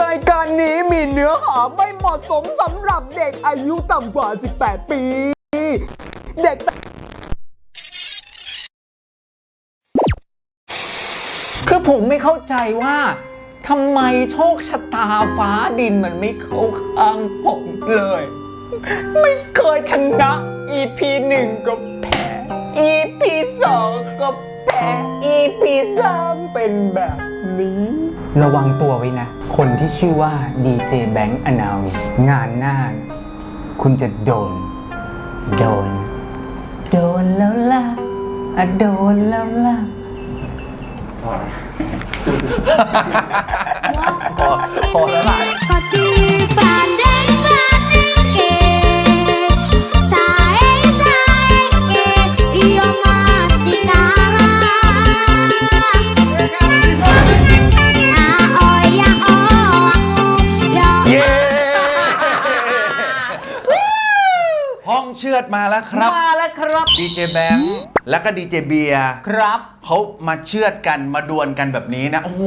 รายการนี้มีเนื้อหาไม่เหมาะสมสำหรับเด็กอายุต่ำกว่า 18 ปี เด็กคือผมไม่เข้าใจว่าทำไมโชคชะตาฟ้าดินมันไม่เข้าข้างผมเลย ไม่เคยชนะ EP หนึ่งก็แพ้ EP สองก็แ EP สามเป็นแบบนี้ ระวังตัวไว้นะ คนที่ชื่อว่าดีเจแบงค์อนาวีงานหน้า คุณจะโดน โดน โดนแล้วล่ะอะโดนแล้วล่ะ พอแล้วล่ะก็ตีปานเดมาแล้วครับ มาแล้วครับ ดีเจแบงค์แล้วก็ดีเจเบียร์ครับ เขามาเชือดกันมาดวลกันแบบนี้นะ โอ้โห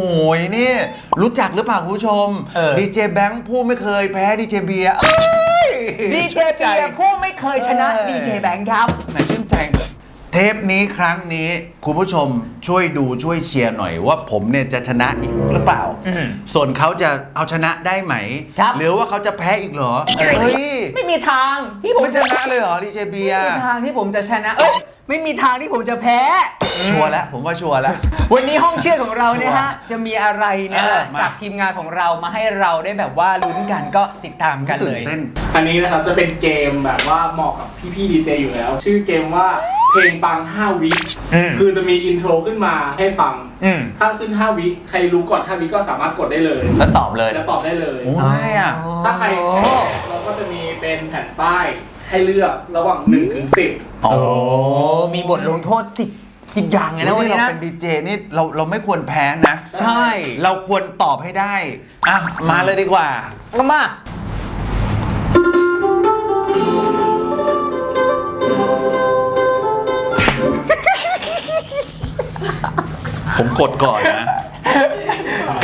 นี่ รู้จักหรือเปล่าคุณผู้ชมเออ ดีเจแบงค์ผู้ไม่เคยแพ้ดีเจเบียร์เอ้ยดีเจชื่นเบียร์ผู้ไม่เคยชนะเออ ดีเจแบงค์ครับ แหมชื่นใจเลย เทปนี้ครั้งนี้คุณผู้ชมช่วยดูช่วยเชียร์หน่อยว่าผมเนี่ยจะชนะอีกหรือเปล่า อืมส่วนเขาจะเอาชนะได้ไหม ครับ หรือว่าเขาจะแพ้อีกเหรอ เฮ้ย ไม่มีทางที่ผมไม่ชจะนะเลยเหรอดีเจเบียไม่ร์มีทางที่ผมจะชนะ เอ้ยไม่มีทางที่ผมจะแพ้ ชัวร์แล้วผมว่าชัวร์แล้ว วันนี้ห้องเชื่อดของเราเนี่ยฮะ จะมีอะไรนะเอฮะอมา จากทีมงานของเรามาให้เราได้แบบว่าลุ้นกันก็ติดตามกันตื่เลนย เต้น อันนี้นะครับจะเป็นเกมแบบว่าเหมาะกับพี่ๆดีเจอยู่แล้ว ชื่อเกมว่า เพลงปัง5วิอืมคือจะมีอินโทรขึ้นมาให้ฟัง อืม ถ้าขึ้น 5 วิใครรู้ก่อน 5 วิก็สามารถกดได้เลยแล้วตอบเลยแล้วตอบได้เลย โอ้ง่ายอะ ถ้าใครแพ้เราก็จะมีเป็นแผ่นป้ายให้เลือกระหว่าง1ถึง10โอ้โอ้มีบทลงโทษสิบสิบอย่างเลยนะวันนี่นี้เรานะ เป็นดีเจนี่เราเราไม่ควรแพ้นะ ใช่ เราควรตอบให้ได้ อะ มาเลยดีกว่า ก็มา ผมกดก่อนนะ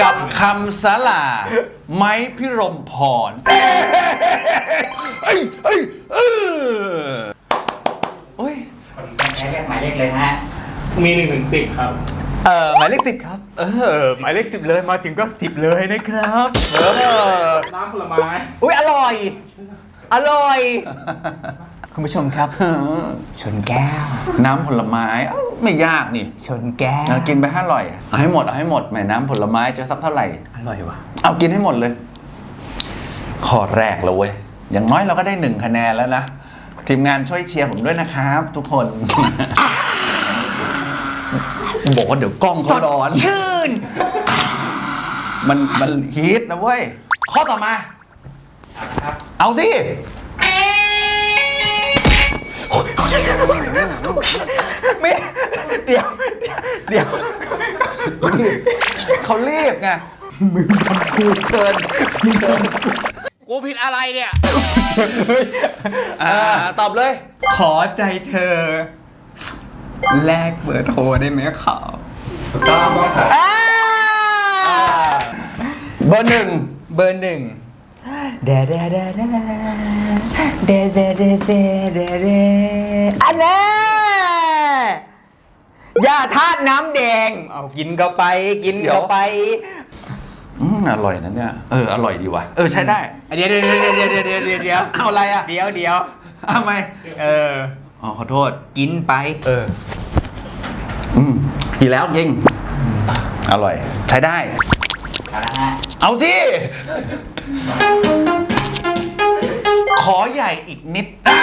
กับคำสลา ไม้พิรมพรเอ้ยเอ้ยเอ้ยโอ้ยหมายเลขเลยฮะ มี1ถึง10ครับ เออหมายเลขสิบครับ เออหมายเลขสิบเลยมาถึงก็สิบเลยนะครับเออน้ำผลไม้ อุ้ยอร่อย อร่อย คุณผู้ชมครับ ชนแก้ว น้ำผลไม้เอ้าไม่ยากนี่ชนแก้ว เอากินไปห้าร่อยเอาให้หมดเอาให้หมดแหมน้ำผลไม้จะสักเท่าไหร่ อร่อยว่ะเอากินให้หมดเลย ข้อแรกแล้วเว้ย อย่างน้อยเราก็ได้หนึ่งคะแนนแล้วนะ ทีมงานช่วยเชียร์ผมด้วยนะครับ ทุกคน บอกว่าเดี๋ยวกล้องเขาร้อน ชื่น มันมันฮีทนะเว้ย ข้อต่อมา เอาสิ ไม่เดี๋ยว เดี๋ยวรีบเขารีบไงมึงทำกูเชิญเชิญกูผิดอะไรเนี่ยอ่าตอบเลย ขอใจเธอ แลกเบอร์โทรได้ไหมครับต้องต้องครับเบอร์หนึ่งเบอร์หนึ่ง เดเดเดเดเดเดเดเดเดเดอันแน่ยาธาตุน้ำแดง เอากินเข้าไปกินเข้าไปอืมอร่อยนะเนี่ยเอออร่อยดีว่ะเออใช้ได้เดี๋ยวเดี๋ยวเดี๋ยวเดี๋ยวเดี๋ยวเดี๋ยวเดี๋ยวเดี๋ยวเอาอะไรอะเดี๋ยวเดี๋ยวทำไมเอออ๋อขอโทษกินไป เออ อืมกินแล้วจริงอร่อย ใช้ได้ เอาละฮะเอาสิ ขอใหญ่อีกนิดอ่า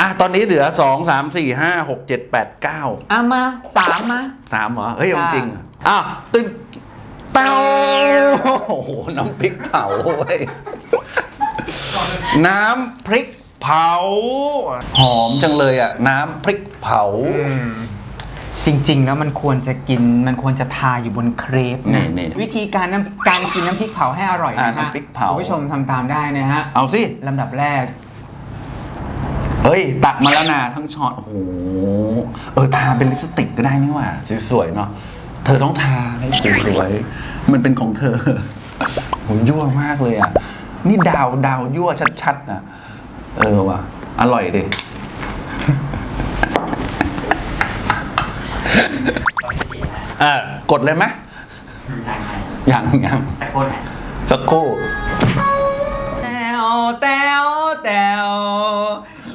อะตอนนี้เหลือ 2 3 4 5 6 7 8 9 เอามาสามมา 3เหรอ เฮ้ยเอาค่ะจริงเหรออ้าวตึ้งเต้าโอ้โห น้ำพริกเผาเว้ย น้ำพริกเผา หอมจังเลยอะ น้ำพริกเผา จริง ๆ แล้วมันควรจะกินมันควรจะทาอยู่บนเครปนะนี่ๆวิธีการน้ำการกินน้ำพริกเผาให้อร่อยอ่านะฮะน้ำพริกเผา คุณผู้ชมทำตามได้นะฮะเอาสิ ลำดับแรก เฮ้ย ตักมาแล้วนะทั้งช้อนโอ้โห เออ ทาเป็นลิปสติกก็ได้นี่หว่า สวยๆเนาะเธอต้องทาให้สวยๆมันเป็นของเธอโหยั่วมากเลยอะ นี่ดาวดาวยั่วชัดๆนะเออว่ะ อร่อยดิ เออกดเลยไหมยังยังสักครู่สักครู่แตวแตวแตว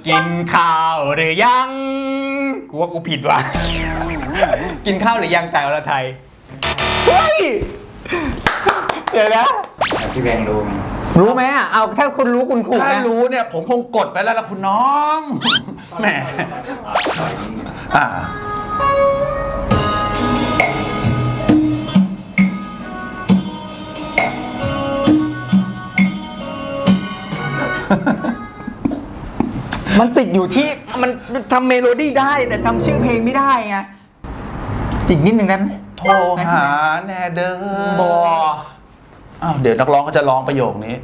กินข้าวหรือยังกูว่ากูผิดว่ะกินข้าวหรือยังแต่ละไทยเฮ้ยเดี๋ยวนะพี่แบงค์รู้ไหมรู้ไหมอะเอาถ้าคุณรู้คุณถูกถ้านะรู้เนี่ย ผมคงกดไปแล้วล่ะคุณน้องแหมอ่า มันติดอยู่ที่มันทำเมโลดี้ได้แต่จำชื่อเพลงไม่ได้ไงอีกนิดหนึ่งได้ไหมโทรหาแน่เด้อบออ้าวเดี๋ยวนักร้องเขาจะร้องประโยคนี้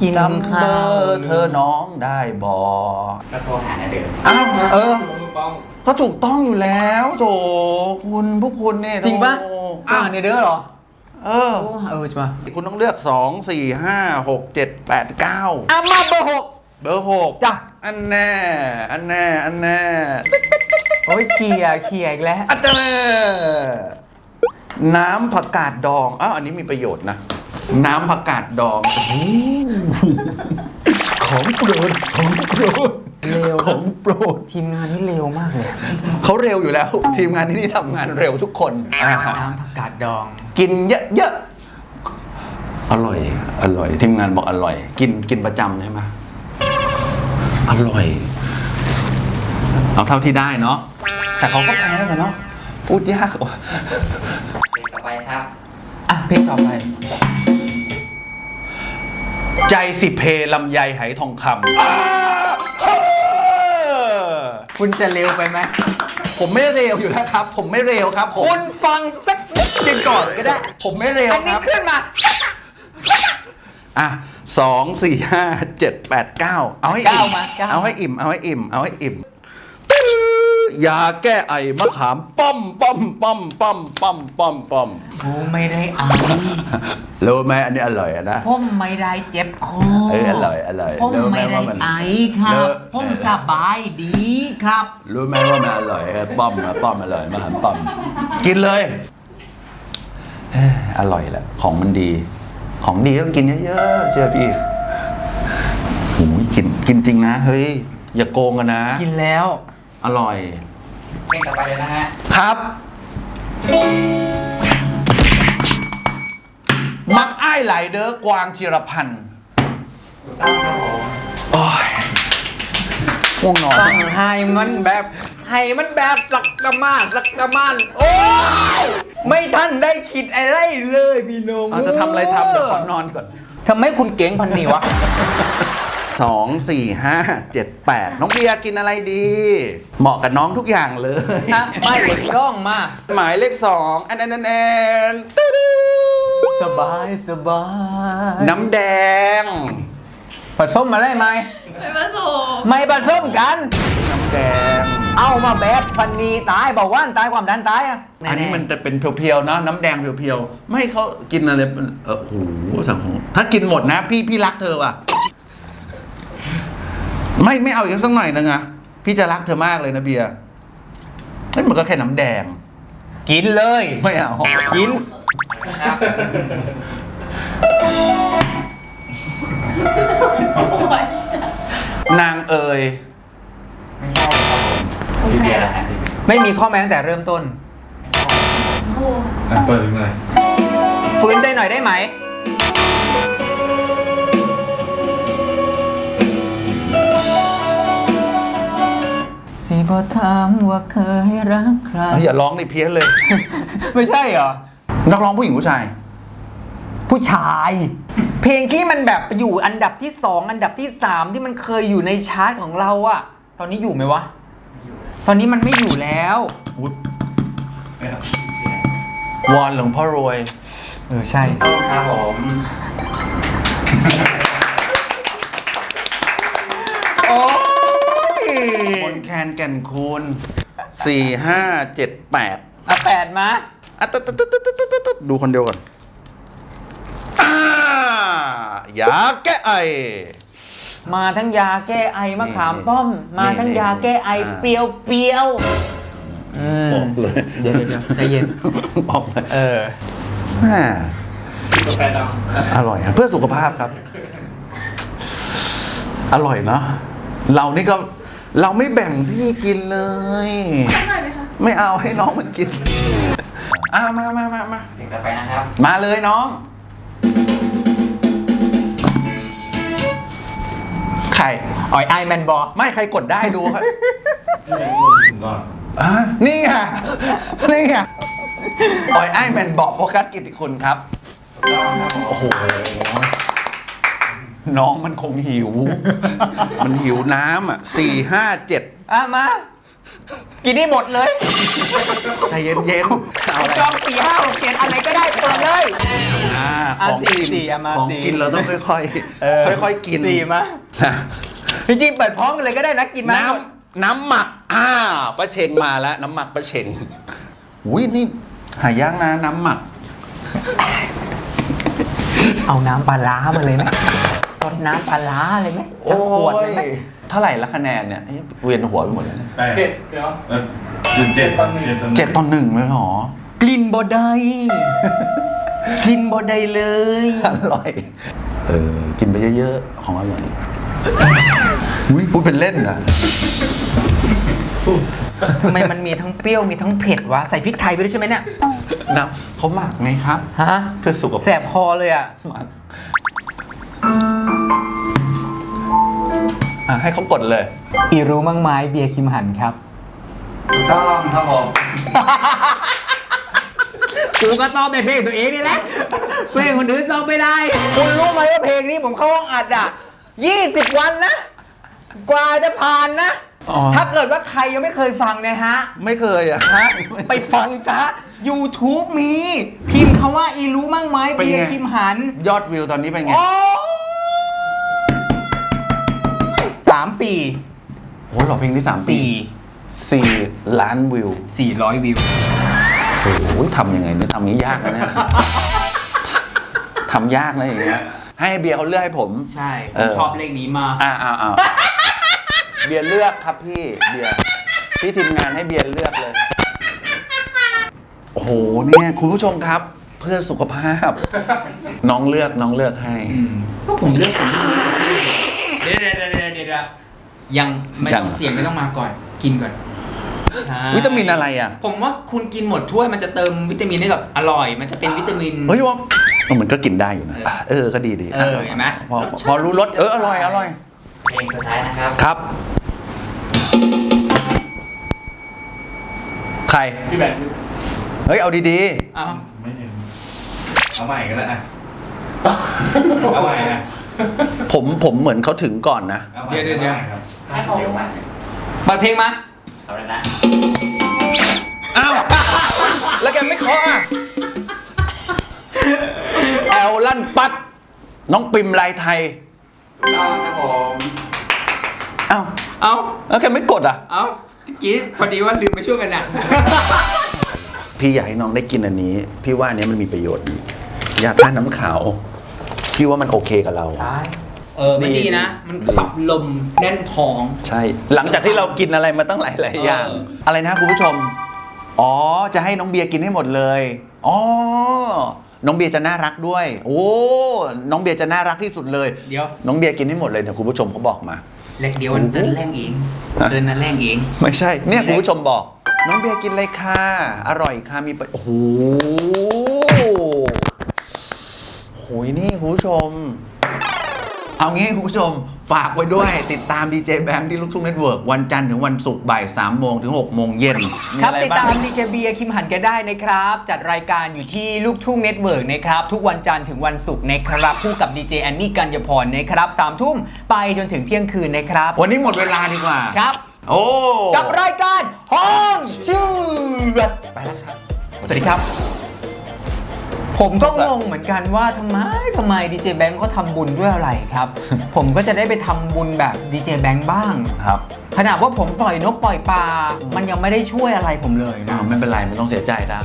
กินจำข้าเบอวร์เธอน้องได้บอก็โทรหานาเดิมอ้าวเออถูกต้องก็ถูกต้องอยู่แล้วโถคุณพวกคุณเนี่ยจริงปะโถอ่าอ้าวเนเด้อเหรอเออ โอ้เออใช่ปะคุณต้องเลือกสองสี่ห้าหกเจ็ดแปดเก้าอะมาเบอร์หก เบอร์หกจ้ะ อันแน่ อันแน่ อันแน่โอ้ยเคลียร์เคลียร์อีกแล้ว อันแน่น้ำผักกาดดองอ้าวอันนี้มีประโยชน์นะ น้ำผักกาดดองโอ้โหของโปรดของโปรดเร็ว ของโปรด ทีมงานนี่เร็วมากเลยเขาเร็วอยู่แล้ว ทีมงานที่นี่ทำงานเร็วทุกคนอ่าน้ำผักกาดดอง กินเยอะๆอร่อย อร่อย ทีมงานบอกอร่อย กินกินประจำใช่ไหม อร่อย เอาเท่าที่ได้เนาะแต่เขาก็แพ้กันเนาะพูดยากว่ะต่อไปครับ อะเพลงต่อไป ใจสิเพลำไยไหทองคำอ้าเออคุณจะเร็วไปไหมผมไม่เร็วอยู่แล้วครับ ผมไม่เร็วครับผมคุณฟังสักนิดหนึงก่อนก็ได้ ผมไม่เร็วอันคนี้รับขึ้นมา อะ สองสี่ห้าเจ็ดแปดเก้าเอาให้อิ่เก้ามมาเก้า เอาให้อิ่ม เอาให้อิ่ม เอาให้อิ่มยาแก้ไอมะขามป้อมป้อมป้อมป้อมป้อมป้อมป้อมกูไม่ได้ไอรู้ไหมอันนี้อร่อยอะนะ ผมไม่ได้เจ็บคอเอออร่อยอร่อยผมรู้ไหมไม่ได้ว่ามันไอครัรู้บผมสบายดีครับ รู้ไหมว่ามันอร่อยเออป้อมนะป้อมอร่อยมะขามป้อม กินเลยเอ้ออร่อยแหละของมันดี ของดีต้องกินเยอะๆเชื่อพี่โอ้ยกินกินจริงนะ เฮ้ย อย่าโกงกันนะ กินแล้ว อร่อยเพลงต่อไปเลยนะฮะ ครับ มักอ้ายไหลเด้อกวางจิรพันธ์ถูกต้องครับผมโอ้ยง่วงนอนต้องให้มันแบบ ให้มันแบบสักกะมานสักกะมานโอ้ย ไม่ทันได้คิดอะไรเลยพี่น้องเอาจะทำอะไรทำเดี๋ยวขอนอนก่อนทำไมคุณเก่งพันนี่วะสองสี่ห้าเจ็ดแปดน้องเบียร์กินอะไรดี เหมาะกับน้องทุกอย่างเลยฮะไม่เหล็กช่องมา หมายเลขสองอันอันอันอันตึ๊ดสบายสบายน้ำแดงผสมมาได้ไหมไม่ผสมกัน น้ำแดง เอามาแบบพันนีตายบอกว่านตายความดันตายอะอันนี้มันจะเป็นเพียวๆเนอะน้ำแดงเพียวๆ ไม่เขากินอะไรเออโอ้โหสังคมถ้ากินหมดนะ พี่พี่รักเธอว่ะ ไม่ไม่เอาอีกสักหน่อยนึงอะพี่จะรักเธอมากเลยนะเบียร์เฮ้ยมันก็แค่น้ำแดง กินเลย ไม่เอากินครับนางเอ๋ย เบียร์ละฮะพี่เบียร์ไม่มีข้อแม้ตั้งแต่เริ่มต้นเปิดเลยฝืนใจหน่อยได้ไหม สิบถามว่าเคยรักใครอย่าร้องในเพี้ยนเลย ไม่ใช่เหรอ นักร้องผู้หญิงผู้ชาย ผู้ชาย เพลงที่มันแบบอยู่อันดับที่สองอันดับที่สามที่มันเคยอยู่ในชาร์ตของเราอะตอนนี้อยู่ไหมวะ ตอนนี้มันไม่อยู่แล้ววอนหลวงพ่อรวย เออใช่ต้องครับผมโอ้ยมนแคนแก่นคูณสี่ห้าเจ็ดแปดอะแปดมาอะตึ๊ดตึ๊ดตึ๊ดตึ๊ดตึ๊ดตึ๊ดดูคนเดียวก่อนอ้ายาแก้ไอ มาทั้งยาแก้ไอมะขามนี่ป้อม มาทั้งนี่ยาแก้ไออ่าเปรี้ยวเปรี้ยวๆอืมบอกเลยเดี๋ยวเดี๋ยวใจเย็นบอกเลยเออแม่กาแฟดอร่อยครับเพื่อสุขภาพครับ อร่อยเนาะเรานี่ก็เราไม่แบ่งพี่กินเลยไม่เอาให้น้องมันกินอ่ามามามามาเด็กกาแฟนะครับ มาเลยน้อง รอ๋อยไอแมนบอไม่ใครกดได้ดูครับอะนี่ไงนี่ไงออยไอแมนบอกโฟกัสกิติคุณครับ โอ้โห น้องมันคงหิว มันหิวน้ำอะสี่ห้าเจ็ด อะมา กินได้หมดเลยใจเย็นเย็นๆเอาอะไรจองสี่ห้าหกเจ็ดอันไหนก็ได้เปิดเลย อ่าอะของสี่กินสี่อะมาของสี่ กินเราต้องค่อยเออๆค่อยๆกินสี่มานะจริงๆเปิดพร้อมกันเลยก็ได้นะกินมาน้ำน้ำหมักอ่าป้าเชงมาแล้วน้ำหมักป้าเชงอุ้ยนี่หายากนะน้ำหมัก เอาน้ำปลาร้ามาเลยไหมสดน้ำปลาร้าเลยไหมโอ้จะขวดเลยยไหมเท่าไหร่ละคะแนนเนี่ยเอ๊ะเวียนหัวไปหมดเลยเนี่ยำเจ็ดเดี๋ยวเจ็ดตอนหนึ่งเจ็ดต่อหนึ่งเลยเหรอกลิ่นบอดายกินบอดายเลย อร่อย เออ กินไปเยอะๆ ของอร่อยอุ้ยพูดเป็นเล่นนะ ทำไมมันมีทั้งเปรี้ยวมีทั้งเผ็ดวะ ใส่พริกไทยไปด้วยใช่ไหมเนี่ย นะเขาหมักไงครับฮะ เพื่อสุขแสภาพบคอเลยอะ หมัก อะให้เขากดเลย อีรู้มั้งไม้เบียร์คิมหันครับ ถูกต้องครับผมกูก็ตอบในเพลงตัวเองนี่แหละเพลงคนอื่นตอบไม่ได้ คุณรู้ไหมว่าเพลงนี้ผมเข้าห้องอัดอะ20 วันนะ กว่าจะผ่านนะ อ๋อ ถ้าเกิดว่าใครยังไม่เคยฟังนะฮะ ไม่เคยอะ ฮะ ไปฟังซะ YouTube มี พิมพ์คำว่าอีรู้มั่งไหมเป็นเบียไง ร์คิมหัน ยอดวิวตอนนี้เป็นไง โอ้ สามปี โอ้โหเหรอเพลงที่สามปีสี่สี่ล้านวิวสี่ร้อยวิว โอ้โหทำยังไงเนี่ยทำนี้ยากนะเนี่ยทำยากนะอย่างเงี้ย ให้เบียร์เขาเลือกให้ผม ใช่เออชอบเลขนี้มาก อ่าอ่าอ่าเบียร์เลือกครับพี่เบียร์พี่ทีมงานให้เบียร์เลือกเลย โอ้โหเนี่ยคุณผู้ชมครับ เพื่อสุขภาพ น้องเลือกน้องเลือกให้ก็ผมเลือกสิ่งที่เดี๋ยวเดี๋ยวเดี๋ยว เดี๋ยวยังไม่ยัต้องงเสียงไม่ต้องมาก่อน กินก่อนใช่วิตามินอะไรอะ ผมว่าคุณกินหมดถ้วยมันจะเติมวิตามินให้กับอร่อย มันจะเป็นวิตามินเฮ้ยว่ามันก็กินได้อยู่นะเออเออก็ดีดีเออเห็นไหมพอรสชาติพอรู้รสเอออร่อยอร่อยเพลงสุดท้ายนะครับครับใครพี่แบงค์เฮ้ยเอาดีอ้าวไม่เห็นเอาใหม่ก็ได้อะเอาใหม่นะๆ ผมผมเหมือนเขาถึงก่อนนะอาใหม่อาใหม่ครับให้เขาเร็วมากเปิดเพลงมาเอาเลยนะอ้าว แล้วแกไม่เคาะอะ แอลลั่นปัด น้องปิมลายไทย ถูกต้องครับผมอ้าว เอาแล้วแกไม่กดอะ เอาเมื่อกี้พอดีว่าลืมไปช่วยกันน่ะ พี่อยากให้น้องได้กินอันนี้ พี่ว่าอันนี้มันมีประโยชน์ดียาต้านน้ำขาว พี่ว่ามันโอเคกับเราเออมันดี ดีนะ มันดีขับลมแน่นท้อง ใช่ หลังจากที่เรากินอะไรมาตั้งหลายหลายๆอย่างเออ อะไรนะคุณผู้ชม อ๋อ จะให้น้องเบียร์กินให้หมดเลย อ๋อ น้องเบียร์จะน่ารักด้วย โอ้ น้องเบียร์จะน่ารักที่สุดเลย เดี๋ยวน้องเบียร์กินให้หมดเลยเดี๋ยวคุณผู้ชมเขาบอกมา แรกเดียวมันเดินแรงเองฮะเดินนั่นแรงเอง ไม่ใช่ เนี่ยคุณผู้ชมบอก น้องเบียร์กินเลยค่ะ อร่อยค่ะ มีประโอ้โห คุณผู้ชม เอางี้คุณผู้ชมฝากไว้ด้วยติดตามดีเจแบงค์ที่ลูกทุ่งเน็ตเวิร์กวันจันทร์ถึงวันศุกร์บ่าย3โมงถึง6โมงเย็นครับอะไรติดบ้างตามดีเจเบียร์คิมหันกันได้นะครับ จัดรายการอยู่ที่ลูกทุ่งเน็ตเวิร์กนะครับ ทุกวันจันทร์ถึงวันศุกร์นะครับคู่กับดีเจแอนนี่กัญญพรนะครับสามทุ่มไปจนถึงเที่ยงคืนนะครับ วันนี้หมดเวลาดีกว่าครับ โอ้กับรายการห้องชื่อไปแล้วครับสวัสดีครับ ผมก็งงเหมือนกันว่าทำไมทำไมดีเจแบงค์เขาทำบุญด้วยอะไรครับ ผมก็จะได้ไปทำบุญแบบดีเจแบงค์บ้าง ครับขนาดว่าผมปล่อยนกปล่อยปลา มันยังไม่ได้ช่วยอะไรผมเลยนะอ่าไม่เป็นไรไม่ต้องเสียใจนะ